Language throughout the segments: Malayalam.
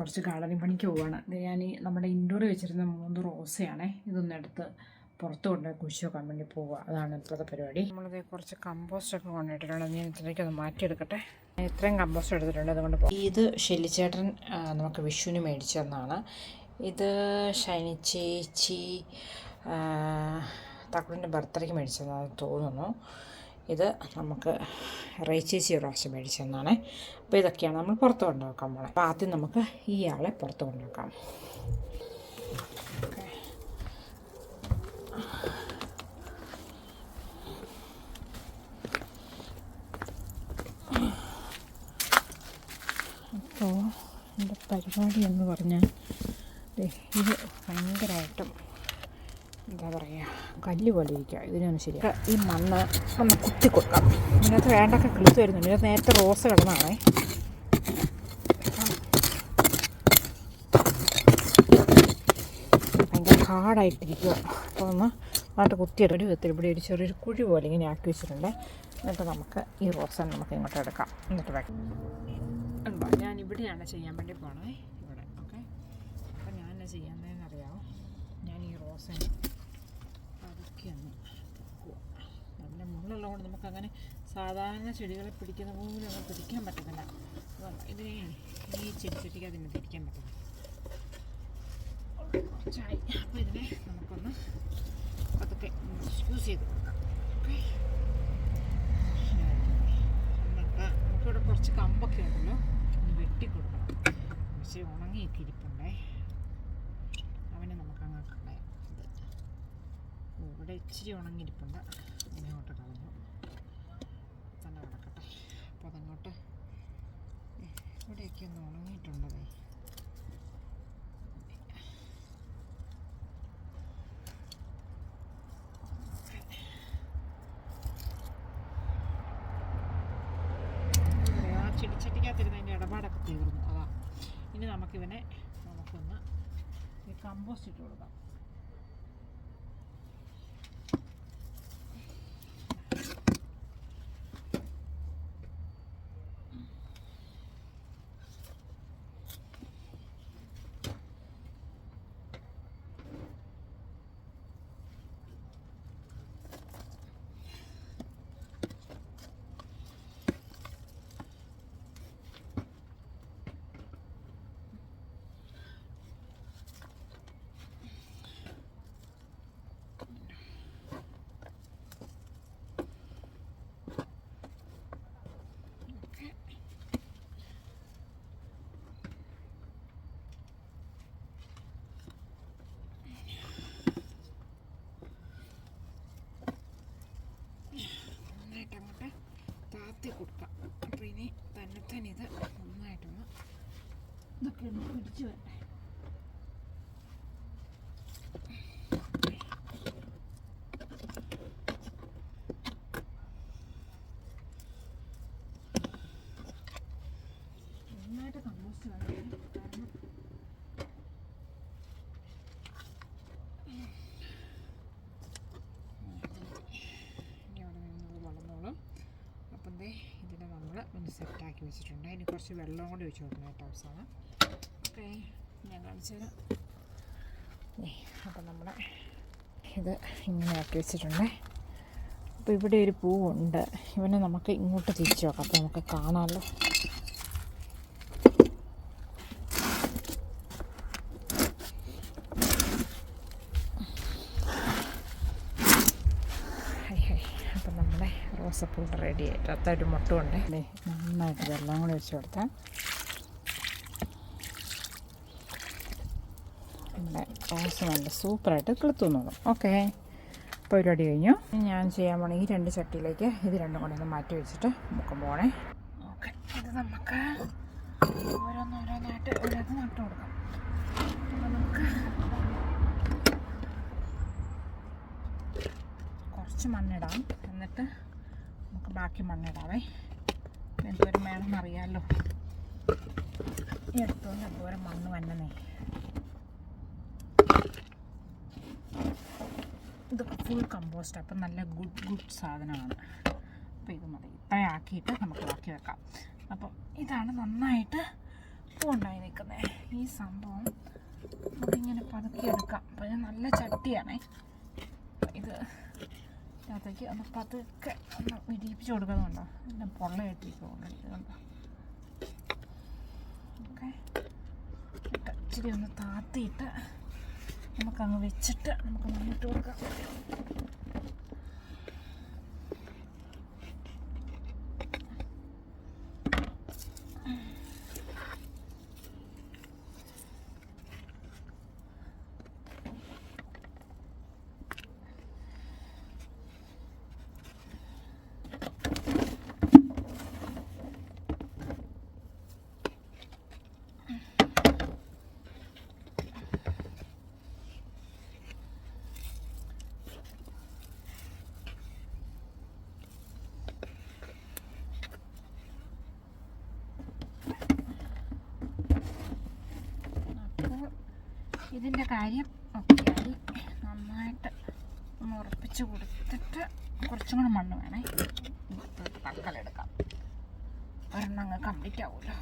കുറച്ച് ഗാർഡനിങ് പണിക്ക് പോവാണ്. ഞാൻ ഈ നമ്മുടെ ഇൻഡോറിൽ വെച്ചിരുന്ന മൂന്ന് റോസയാണേ ഇതൊന്നും എടുത്ത് പുറത്ത് കൊണ്ട് കുഴിച്ച് വെക്കാൻ വേണ്ടി പോവുക അതാണ് ഇപ്പോഴത്തെ പരിപാടി. നമ്മളിത് കുറച്ച് കമ്പോസ്റ്റ് ഒക്കെ കൊണ്ടിട്ടിട്ടുണ്ട് ഞാൻ ഇതിലേക്ക് ഒന്ന് മാറ്റിയെടുക്കട്ടെ. ഇത്രയും കമ്പോസ്റ്റ് എടുത്തിട്ടുണ്ട് അതുകൊണ്ട് ഇത് ഷെല്ലിച്ചേട്ടൻ നമുക്ക് വിഷുവിന് മേടിച്ചതെന്നാണ് ഇത് ഷൈനി ചേച്ചി തക്കുടിന്റെ ബർത്ത്ഡേക്ക് മേടിച്ചതെന്നാണ് തോന്നുന്നു. ഇത് നമുക്ക് റേച്ചേച്ചി ഒരു പ്രാവശ്യം മേടിച്ചെന്നാണ് അപ്പോൾ ഇതൊക്കെയാണ് നമ്മൾ പുറത്ത് കൊണ്ടുവെക്കാൻ പോണേ. അപ്പോൾ ആദ്യം നമുക്ക് ഈ ആളെ പുറത്ത് കൊണ്ടുവെക്കാം അപ്പോൾ എന്റെ പരിപാടി എന്ന് പറഞ്ഞാൽ ഇത് ഭയങ്കരമായിട്ടും എന്താ പറയുക കല്ല് പോലെ ഇരിക്കുക ഇതിനൊന്ന് ശരിയാ. ഈ മണ്ണ് ഒന്ന് കുത്തി കൊടുക്കാം. ഇതിനകത്ത് വേണ്ടൊക്കെ കിളുത്ത് വരുന്നുണ്ട്. ഇതിനകത്ത് നേരത്തെ റോസ് കിടന്നാണേ ഭയങ്കര ഹാർഡായിട്ടിരിക്കുക അപ്പോൾ ഒന്ന് അങ്ങോട്ട് കുത്തിയിട്ട് ഒരു വിധത്തിൽ ഇവിടെ ഒരു ചെറിയൊരു കുഴി പോലെ ഇങ്ങനെ ആക്കി വെച്ചിട്ടുണ്ട്. എന്നിട്ട് നമുക്ക് ഈ റോസ് തന്നെ നമുക്ക് ഇങ്ങോട്ട് എടുക്കാം. എന്നിട്ട് ഉണ്ടോ ഞാൻ ഇവിടെയാണ് ചെയ്യാൻ വേണ്ടി പോണേ. ഇവിടെ ഓക്കെ. അപ്പോൾ ഞാൻ ചെയ്യാമെന്ന് അറിയാമോ ഞാൻ ഈ റോസൻ പൊക്കുക. നല്ല മുള്ളുള്ളതുകൊണ്ട് നമുക്കങ്ങനെ സാധാരണ ചെടികളെ പിടിക്കുന്ന പോലെ ഒന്നും പിടിക്കാൻ പറ്റത്തില്ല. ഇതിനെ ഈ ചെടിച്ചട്ടിക്ക് അതിന് പിടിക്കാൻ പറ്റില്ല കുറച്ചായി. അപ്പോൾ ഇതിനെ നമുക്കൊന്ന് അതൊക്കെ യൂസ് ചെയ്ത് കൊടുക്കാം. ഓക്കെ. നമുക്കിവിടെ കുറച്ച് കമ്പൊക്കെ ഉണ്ടല്ലോ. ഒന്ന് വെട്ടി കൊടുക്കണം പക്ഷേ ഉണങ്ങിയൊക്കെ ഇരിപ്പുണ്ടേ അവനെ നമുക്ക് അങ്ങ് കളയാം ഇത് ഓ, ഇവിടെ ഇച്ചിരി ഉണങ്ങിയിരിപ്പുണ്ട്. അതിനെ അങ്ങോട്ട് കളഞ്ഞു തന്നെ കിടക്കട്ടെ. അപ്പോൾ അതങ്ങോട്ട് ഇവിടെയൊക്കെ ഒന്ന് ഉണങ്ങിയിട്ടുണ്ടതേ ചെടിച്ചട്ടിക്കകത്തിരുന്നതിന്റെ ഇടപാടൊക്കെ തീർന്നു. അതാ. ഇനി നമുക്കിവനെ നമുക്കൊന്ന് ഈ കമ്പോസ്റ്റ് ഇട്ട് കൊടുക്കാം നന്നായിട്ട് അങ്ങോട്ട് താത്തി കൊടുക്കാം അപ്പോൾ ഇനി തന്നെ തന്നെ ഇത് നന്നായിട്ടൊന്ന് ഒന്ന് പിടിച്ചു വരട്ടെ നന്നായിട്ട് കമ്പോസ്റ്റ് വേണം ദേ ഇതിനെ നമ്മൾ ഒന്ന് സെറ്റാക്കി വെച്ചിട്ടുണ്ട്. ഇനി കുറച്ച് വെള്ളം കൂടി ഒഴിച്ച് കൊടുക്കണം കേട്ടോ അവസാനം. ഓക്കെ. ഞാൻ കാണിച്ചു അപ്പം നമ്മുടെ ഇത് ഇങ്ങനെ ആക്കി വെച്ചിട്ടുണ്ട്. അപ്പോൾ ഇവിടെ ഒരു പൂവുണ്ട്. ഇവനെ നമുക്ക് ഇങ്ങോട്ട് തിരിച്ചു നോക്കാം അപ്പോൾ നമുക്ക് കാണാമല്ലോ അപ്പം നമ്മുടെ റോസപ്പൂ റെഡി ആയിട്ട്. അത്തൊരു മുട്ടുമുണ്ട് ദേ, നന്നായിട്ട് വെള്ളം കൂടി വെച്ച് കൊടുത്താൽ നമ്മുടെ റോസ് നല്ല സൂപ്പറായിട്ട് കിളുത്തു നോക്കും ഓക്കെ. പരിപാടി കഴിഞ്ഞു. ഞാൻ ചെയ്യാൻ പോണ ഈ രണ്ട് ചട്ടിയിലേക്ക്. ഇത് രണ്ടും കൂടെ ഒന്ന് മാറ്റി വെച്ചിട്ട് നമുക്ക് പോണേ. ഓക്കെ. ഇത് നമുക്ക് ഓരോന്നോരോന്നായിട്ട് ഓരോന്ന് നട്ടു കൊടുക്കാം. നമുക്ക് കുറച്ച് മണ്ണിടാം. എന്നിട്ട് നമുക്ക് ബാക്കി മണ്ണിടാവേ. എന്തോരം വേണമെന്ന് അറിയാമല്ലോ ഈ അടുത്തോണ്ട് എന്തോരം മണ്ണ് വന്നേ. ഇതൊക്കെ ഫുൾ കമ്പോസ്റ്റ് അപ്പം നല്ല ഗുഡ് ഗുഡ് സാധനമാണ്. അപ്പോൾ ഇത് മതി. ഇത്രയും ആക്കിയിട്ട് നമുക്ക് ബാക്കി വെക്കാം. അപ്പം ഇതാണ് നന്നായിട്ട് പൂണ്ടായി നിൽക്കുന്നത് ഈ സംഭവം നമുക്കിങ്ങനെ പതുക്കി എടുക്കാം. അപ്പോൾ ഇത് നല്ല ചട്ടിയാണേ. ഇത് ഇതിനകത്തേക്ക് ഒന്ന് പതുക്കെ ഒന്ന് വിരിയിപ്പിച്ച് കൊടുക്കുന്നുണ്ടോ പിന്നെ പൊള്ളയിട്ടിരിക്കും ഇതുകൊണ്ട് ഓക്കെ. ഇച്ചിരി ഒന്ന് താത്തിയിട്ട് നമുക്കങ്ങ് വെച്ചിട്ട് നമുക്ക് മുന്നോട്ട് കൊടുക്കാം അപ്പോൾ ഇതിന്റെ കാര്യം ഒക്കെയായി. നന്നായിട്ട് ഒന്ന് ഉറപ്പിച്ച് കൊടുത്തിട്ട് കുറച്ചും കൂടെ മണ്ണ് വേണേ. തക്കലെടുക്കാം ഒരെണ്ണം അങ്ങ് കംപ്ലീറ്റ് ആവുമല്ലോ.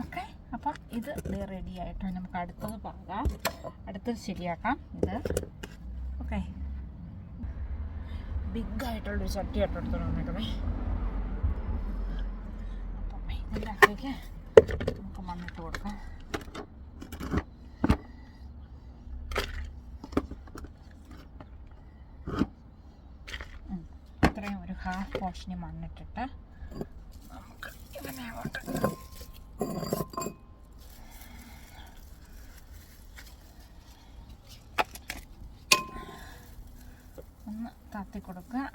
ഓക്കെ അപ്പം ഇത് റെഡി ആയിട്ടോ നമുക്ക് അടുത്തത് പാകാം. അടുത്തത് ശരിയാക്കാം. ഇത്. ഓക്കെ ബിഗ് ആയിട്ടുള്ളൊരു ചട്ടി ആയിട്ട് എടുത്തു വന്നേക്കണേ അപ്പം ഇതിന്റെ അകത്തേക്ക് നമുക്ക് മണ്ണിട്ട് കൊടുക്കാം. ഇത്രയും ഒരു ഹാഫ് പോർഷന് മണ്ണിട്ടിട്ട് നമുക്ക് ഇതിനെ അങ്ങോട്ട് ところが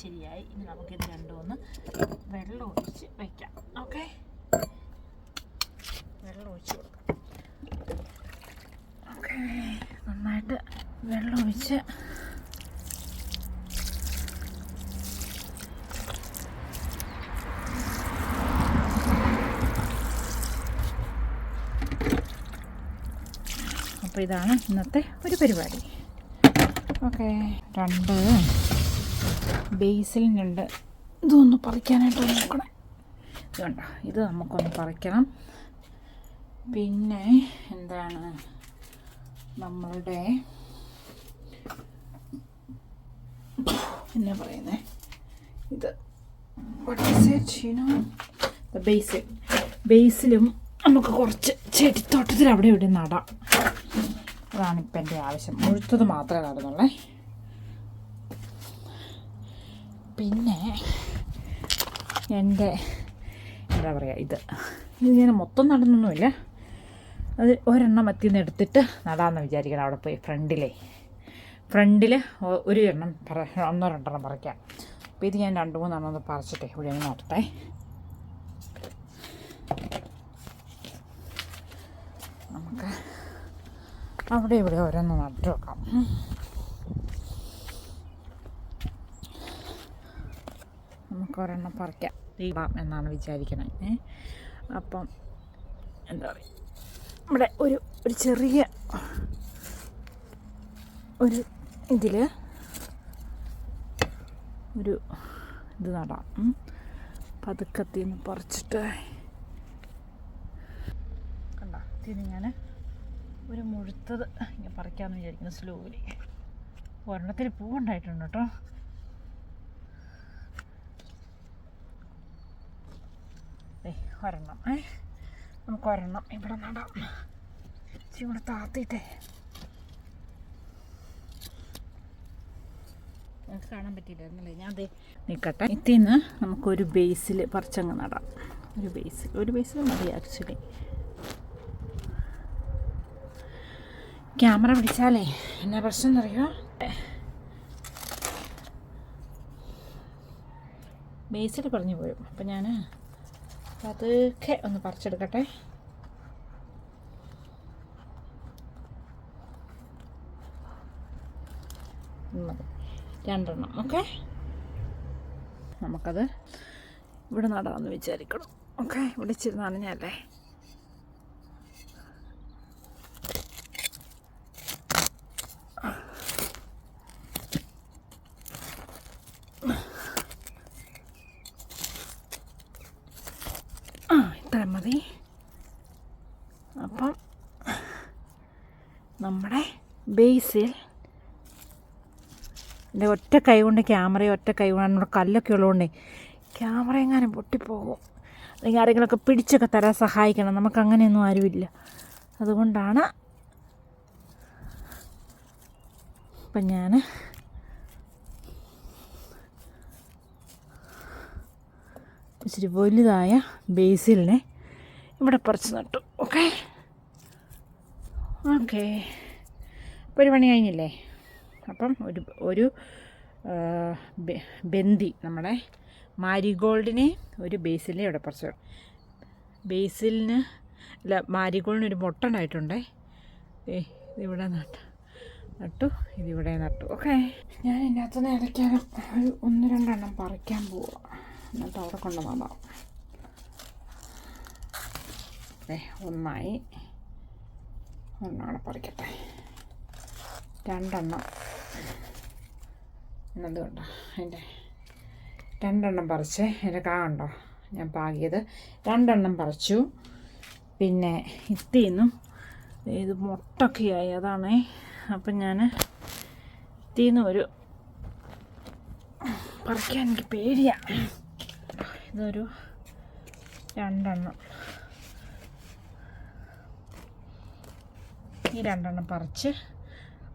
ശരിയായി. ഇനി നമുക്കിത് രണ്ടും ഒന്ന് വെള്ളം ഒഴിച്ച് വയ്ക്കാം ഓക്കെ വെള്ളം ഒഴിച്ച് കൊടുക്കാം. ഓക്കെ നന്നായിട്ട് വെള്ളം ഒഴിച്ച് അപ്പോൾ ഇതാണ് ഇന്നത്തെ ഒരു പരിപാടി. ഓക്കെ രണ്ട് ബേസിലിനുണ്ട് ഇതൊന്ന് പറിക്കാനായിട്ട് നോക്കണം. ഇതുണ്ട? ഇത് നമുക്കൊന്ന് പറിക്കണം. പിന്നെ എന്താണ് നമ്മളുടെ എന്നാ പറയുന്നത് ഇത് ബേസിൽ ബേസിലും നമുക്ക് കുറച്ച് ചെടിത്തോട്ടത്തിൽ അവിടെ ഇവിടെ നടാം. അതാണ് ഇപ്പം എന്റെ ആവശ്യം. മുഴുത്തത് മാത്രമേ നടന്നുള്ളേ. പിന്നെ എന്റെ എന്താ പറയുക ഇത്? ഇത് ഞാൻ മൊത്തം നടന്നൊന്നുമില്ല. അത് ഒരെണ്ണം എത്തി നിന്ന് എടുത്തിട്ട് നടാമെന്ന് വിചാരിക്കണം അവിടെ പോയി ഫ്രണ്ടിലേ. ഫ്രണ്ടിൽ ഒരു എണ്ണം പറ ഒന്നോ രണ്ടെണ്ണം പറിക്കാം. അപ്പോൾ ഇത് ഞാൻ രണ്ട് മൂന്നെണ്ണം ഒന്ന് പറിച്ചിട്ടെ ഇവിടെ ഒന്ന് നടത്തേ. നമുക്ക് അവിടെ ഇവിടെ ഓരോന്ന് നട്ടു വെക്കാം. നമുക്ക് ഒരെണ്ണം പറിക്കാം. ഇടാം എന്നാണ് വിചാരിക്കണത്. ഏ? അപ്പം എന്താ പറയുക ഇവിടെ ഒരു ഒരു ചെറിയ ഒരു ഇതിൽ ഒരു ഇത് നടാം. പതുക്കത്തിൽ നിന്ന് പറിച്ചിട്ട്. കണ്ട? തിരി ഞാൻ ഒരു മുഴുത്തത് ഇങ്ങനെ പറിക്കാമെന്ന് വിചാരിക്കുന്നു സ്ലോലി ഒരെണ്ണത്തിൽ പൂവുണ്ടായിട്ടുണ്ട് കേട്ടോ ദേ, ഒരെണ്ണം ഏ നമുക്ക് ഒരെണ്ണം ഇവിടെ നടാം. കൂടെ താത്തിട്ടേ. നമുക്ക് കാണാൻ പറ്റിയില്ലായിരുന്നല്ലേ? ഞാൻ അതെ നിൽക്കട്ടെ ഇതിന്ന് നമുക്കൊരു ബേസിൽ പറിച്ചങ്ങ് നടാം. ഒരു ബേസിൽ ഒരു ബേസിൽ മതി ആക്ച്വലി ക്യാമറ പിടിച്ചാലേ എന്നാ പ്രശ്നം എന്നറിയോ? ബേസിൽ പറഞ്ഞു പോരും. അപ്പം ഞാൻ പതുക്കെ ഒന്ന് പറിച്ചെടുക്കട്ടെ. രണ്ടെണ്ണം ഓക്കെ? നമുക്കത് ഇവിടെ നടാമെന്ന് വിചാരിക്കണം. ഓക്കെ? വിളിച്ചിരുന്നാണ് ഇച്ചിരി നനഞ്ഞല്ലേ ആ ഇത്ര മതി അപ്പം നമ്മുടെ ബേസിൽ എന്റെ ഒറ്റ കൈ കൊണ്ട് ക്യാമറ ഒറ്റ കൈ കൊണ്ട് നമ്മുടെ കല്ലൊക്കെ ഉള്ളതുകൊണ്ടേ ക്യാമറ എങ്ങാനും പൊട്ടിപ്പോകും. അല്ലെങ്കിൽ ആരെങ്കിലുമൊക്കെ പിടിച്ചൊക്കെ തരാൻ സഹായിക്കണം. നമുക്ക് അങ്ങനെയൊന്നും ആരുമില്ല. അതുകൊണ്ടാണ് അപ്പം ഞാൻ ഇച്ചിരി വലുതായ ബേസിലിനെ ഇവിടെ പറിച്ച് നട്ടു. ഓക്കെ ഓക്കെ അപ്പോൾ ഒരു പണി കഴിഞ്ഞില്ലേ? അപ്പം ഒരു ഒരു ബന്തി നമ്മുടെ മാരിഗോൾഡിനെ ഒരു ബേസിലെ ഇവിടെ പറിച്ചു ബേസിലിന് അല്ല മാരിഗോൾഡിന് ഒരു മുട്ട ഉണ്ടായിട്ടുണ്ടേ. ഏ ഇതിവിടെ നട്ടു. നട്ടു ഇതിവിടെ നട്ടു. ഓക്കെ. ഞാൻ ഇതിന്റെ അകത്തുനിന്ന് ഇടയ്ക്കാൻ ഒരു ഒന്ന് രണ്ടെണ്ണം പറിക്കാൻ പോവുക എന്നിട്ട് അവിടെ കൊണ്ട് വന്നോ ഒന്നായി. ഒന്നാണ് പറിക്കട്ടെ. രണ്ടെണ്ണം. എന്നത് കണ്ടോ? അതിന്റെ രണ്ടെണ്ണം പറിച്ച്. എന്റെ കാ ഉണ്ടോ ഞാൻ പാകിയത്. രണ്ടെണ്ണം പറിച്ചു. പിന്നെ ഇത്തിന്നും ഇത് മുട്ടൊക്കെയായി. അതാണേ. അപ്പം ഞാൻ ഇത്തിന്ന് ഒരു പറിക്കാൻ എനിക്ക് പേടിയാണ് ഇതൊരു രണ്ടെണ്ണം. ഈ രണ്ടെണ്ണം പറിച്ച്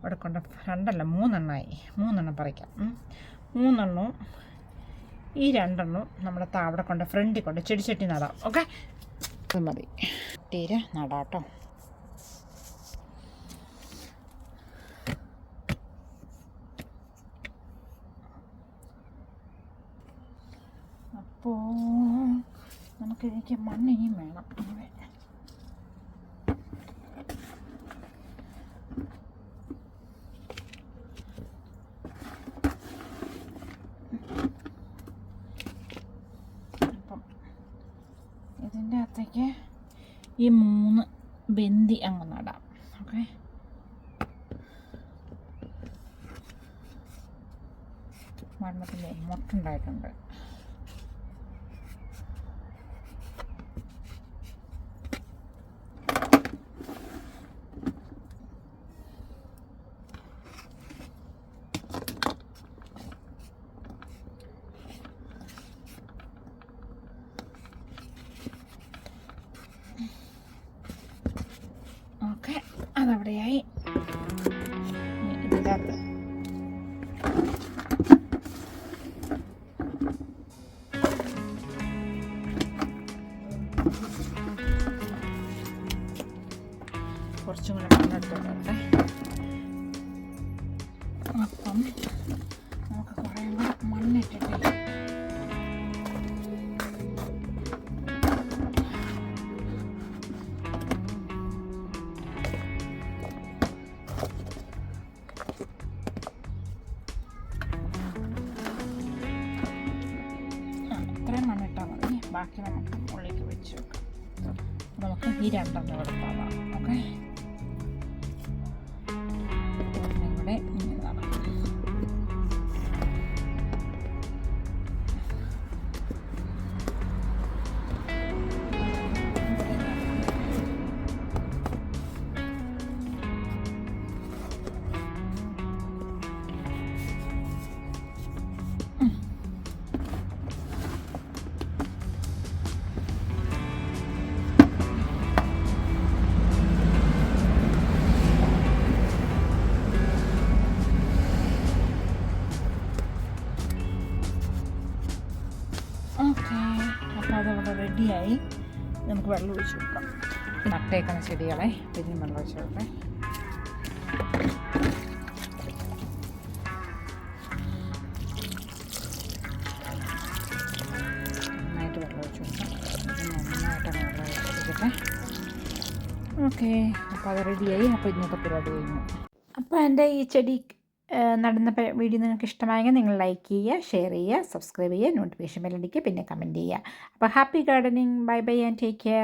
അവിടെ കൊണ്ട് രണ്ടല്ല മൂന്നെണ്ണമായി മൂന്നെണ്ണം പറിക്കാം. മൂന്നെണ്ണവും ഈ രണ്ടെണ്ണവും നമ്മുടെ താവിടെ കൊണ്ട് ഫ്രണ്ടിൽ കൊണ്ട് ചെടിച്ചട്ടി നടാം. ഓക്കെ അത് മതി. തീരെ നടാട്ടോ അപ്പോ നമുക്കിതിലേക്ക് മണ്ണ് ഇനിയും വേണം അങ്ങനെ അപ്പം ഇതിന്റെ അകത്തേക്ക് ഈ മൂന്ന് ബന്തി അങ്ങ് നടാം ഓക്കെ മരണത്തിന്റെ മുട്ടുണ്ടായിട്ടുണ്ട്. നമുക്ക് ഈ രണ്ടെണ്ണം എടുത്താൽ ഓക്കെ നട്ടേക്കുന്ന ചെടികളെ പിന്നെ വെള്ളം ഒഴിച്ചോട്ടെ നന്നായിട്ട് വെള്ളം ഒഴിച്ച് കൊടുക്കാം. വെള്ളം ഒഴിച്ചിട്ടെ ഓക്കെ അപ്പോൾ അത് റെഡിയായി. അപ്പോൾ ഇന്നത്തെ പരിപാടി കഴിഞ്ഞു. അപ്പോൾ എന്റെ ഈ ചെടി നടുന്ന വീഡിയോ നിങ്ങൾക്ക് ഇഷ്ടമായെങ്കിൽ നിങ്ങൾ ലൈക്ക് ചെയ്യുക ഷെയർ ചെയ്യുക സബ്സ്ക്രൈബ് ചെയ്യുക നോട്ടിഫിക്കേഷൻ ബെല്ലടിക്കുക പിന്നെ കമന്റ് ചെയ്യുക. അപ്പോൾ happy gardening. Bye bye and take care.